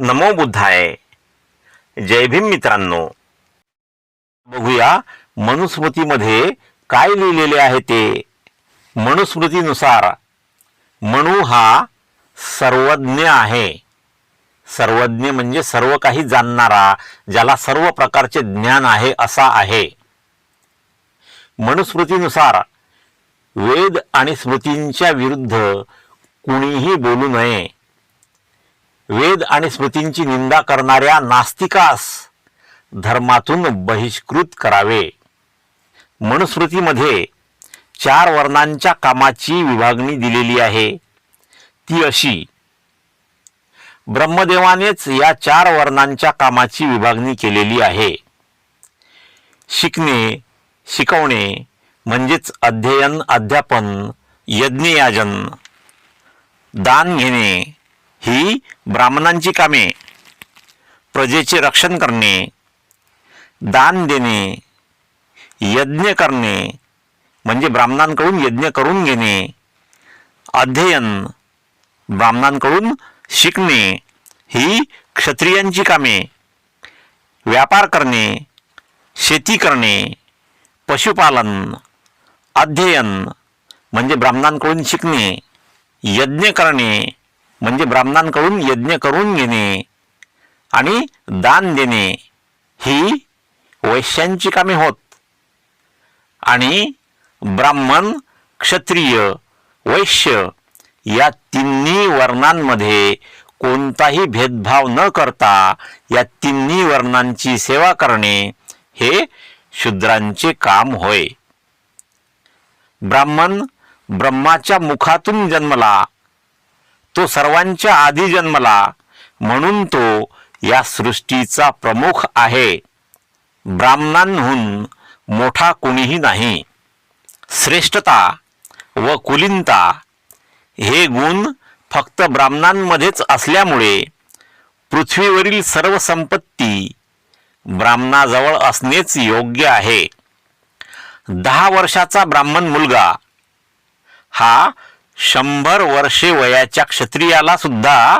नमो बुद्धाय. जय भीम मित्रांनो. बघूया मनुस्मृतीमध्ये काय लिहिलेले आहे ते. मनुस्मृतीनुसार मनु हा सर्वज्ञ आहे. सर्वज्ञ म्हणजे सर्व काही जाणणारा ज्याला सर्व प्रकारचे ज्ञान आहे असा आहे. मनुस्मृतीनुसार वेद आणि स्मृतींच्या विरुद्ध कुणीही बोलू नये. वेद आणि स्मृतींची निंदा करणाऱ्या नास्तिकास धर्मातून बहिष्कृत करावे. मनुस्मृतीमध्ये चार वर्णांच्या कामाची विभागणी दिलेली आहे. ती अशी. ब्रह्मदेवानेच या चार वर्णांच्या कामाची विभागणी केलेली आहे. शिकणे शिकवणे म्हणजेच अध्ययन अध्यापन यज्ञयाजन दान घेणे ही ब्राह्मणांची कामे. प्रजेचे रक्षण करणे दान देणे यज्ञ करणे म्हणजे ब्राह्मणांकडून यज्ञ करून घेणे अध्ययन ब्राह्मणांकडून शिकणे ही क्षत्रियांची कामे. व्यापार करणे शेती करणे पशुपालन अध्ययन म्हणजे ब्राह्मणांकडून शिकणे यज्ञ करणे म्हणजे ब्राह्मणांकडून यज्ञ करून घेणे आणि दान देणे ही वैश्यांची कामे होत. आणि ब्राह्मण क्षत्रिय वैश्य या तिन्ही वर्णांमध्ये कोणताही भेदभाव न करता या तिन्ही वर्णांची सेवा करणे हे शूद्रांचे काम होय. ब्राह्मण ब्रह्माच्या मुखातून जन्मला तो सर्वांच्या आधी जन्मला. म्हणून तो या सृष्टीचा प्रमुख आहे. ब्राह्मणांहून मोठा कोणीही नाही. श्रेष्ठता व कुलीनता हे गुण फक्त ब्राह्मणांमध्येच असल्यामुळे पृथ्वीवरील सर्व संपत्ती ब्राह्मणाजवळ असणेच योग्य आहे. दहा वर्षाचा ब्राह्मण मुलगा हा शंभर वर्षे वयाच्या क्षत्रियाला सुद्धा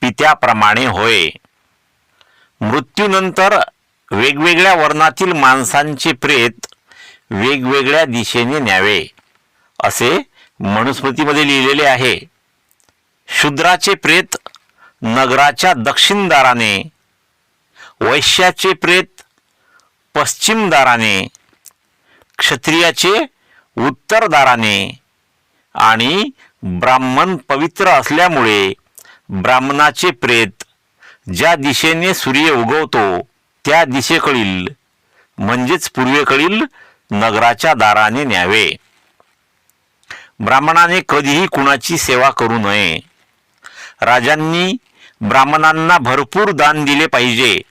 पित्याप्रमाणे होय. मृत्यूनंतर वेगवेगळ्या वर्णातील माणसांचे प्रेत वेगवेगळ्या दिशेने न्यावे असे मनुस्मृतीमध्ये लिहिलेले आहे. शूद्राचे प्रेत नगराच्या दक्षिण दाराने वैश्याचे प्रेत पश्चिम दाराने क्षत्रियाचे उत्तर दाराने आणि ब्राह्मण पवित्र असल्यामुळे ब्राह्मणाचे प्रेत ज्या दिशेने सूर्य उगवतो त्या दिशेकडील म्हणजेच पूर्वेकडील नगराच्या दाराने न्यावे. ब्राह्मणाने कधीही कुणाची सेवा करू नये. राजांनी ब्राह्मणांना भरपूर दान दिले पाहिजे.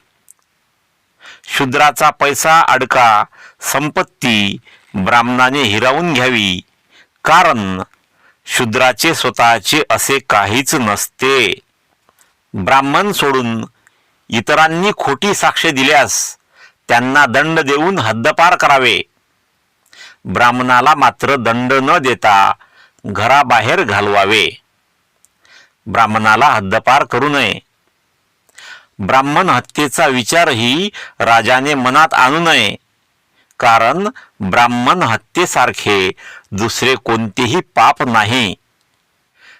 शूद्राचा पैसा अडका संपत्ती ब्राह्मणाने हिरावून घ्यावी. कारण शूद्राचे स्वतःचे असे काहीच नसते. ब्राह्मण सोडून इतरांनी खोटी साक्ष दिल्यास त्यांना दंड देऊन हद्दपार करावे. ब्राह्मणाला मात्र दंड न देता घराबाहेर घालवावे. ब्राह्मणाला हद्दपार करू नये. ब्राह्मण हत्येचा विचारही राजाने मनात आणू नये. कारण ब्राह्मण हत्येसारखे दुसरे कोणतेही पाप नाही.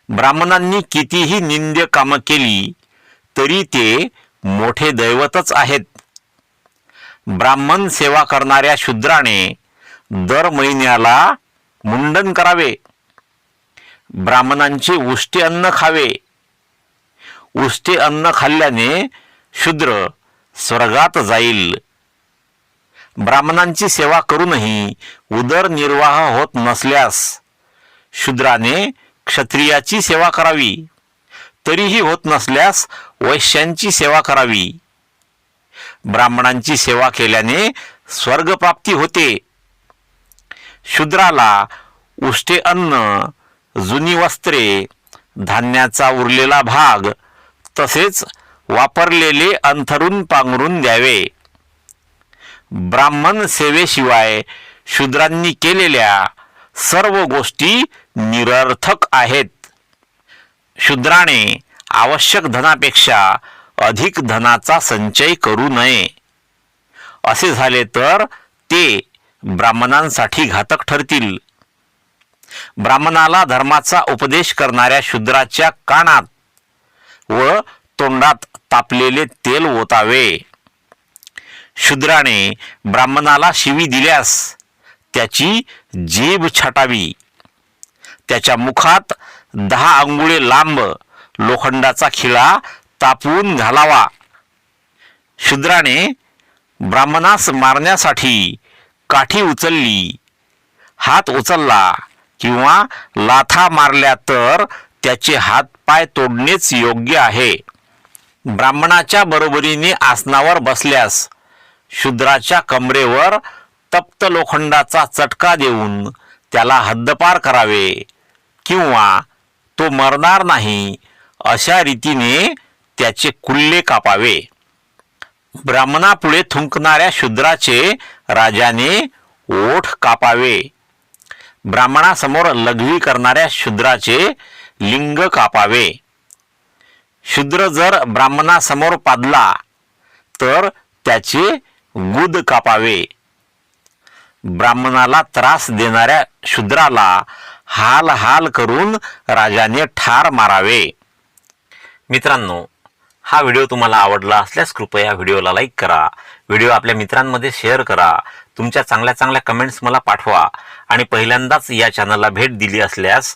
ब्राह्मणांनी कितीही निंद्य कामं केली तरी ते मोठे दैवतच आहेत. ब्राह्मण सेवा करणाऱ्या शूद्राने दर महिन्याला मुंडन करावे. ब्राह्मणांचे उष्टे अन्न खावे. उष्टे अन्न खाल्ल्याने शूद्र स्वर्गात जाईल. ब्राह्मणांची सेवा करूनही उदरनिर्वाह होत नसल्यास शूद्राने क्षत्रियाची सेवा करावी. तरीही होत नसल्यास वैश्यांची सेवा करावी. ब्राह्मणांची सेवा केल्याने स्वर्गप्राप्ती होते. शूद्राला उष्टे अन्न जुनी वस्त्रे धान्याचा उरलेला भाग तसेच वापरलेले अंथरून पांघरून द्यावे. ब्राह्मण सेवेशिवाय शूद्रांनी केलेल्या सर्व गोष्टी निरर्थक आहेत. शूद्राने आवश्यक धनापेक्षा अधिक धनाचा संचय करू नये. असे झाले तर ते ब्राह्मणांसाठी घातक ठरतील. ब्राह्मणाला धर्माचा उपदेश करणाऱ्या शूद्राच्या कानात व तोंडात तापलेले तेल ओतावे. शूद्राने ब्राह्मणाला शिवी दिल्यास त्याची जीभ छाटावी. त्याच्या मुखात दहा अंगुळे लांब लोखंडाचा खिळा तापवून घालावा. शूद्राने ब्राह्मणास मारण्यासाठी काठी उचलली. हात उचलला किंवा लाथा मारल्या तर त्याचे हात पाय तोडणेच योग्य आहे. ब्राह्मणाच्या बरोबरीने आसनावर बसल्यास शूद्राच्या कमरेवर तप्त लोखंडाचा चटका देऊन त्याला हद्दपार करावे किंवा तो मरणार नाही अशा रीतीने त्याचे कुल्ले कापावे. ब्राह्मणापुढे थुंकणाऱ्या शूद्राचे राजाने ओठ कापावे. ब्राह्मणासमोर लघवी करणाऱ्या शूद्राचे लिंग कापावे. शूद्र जर ब्राह्मणासमोर पादला तर त्याचे गुद कापावे. ब्राह्मणाला त्रास देणाऱ्या शूद्राला हाल हाल करून राजाने ठार मारावे. मित्रांनो हा व्हिडिओ तुम्हाला आवडला असल्यास कृपया व्हिडिओला लाईक करा. व्हिडिओ आपल्या मित्रांमध्ये शेअर करा. तुमच्या चांगल्या चांगल्या कमेंट्स मला पाठवा. आणि पहिल्यांदाच या चॅनलला भेट दिली असल्यास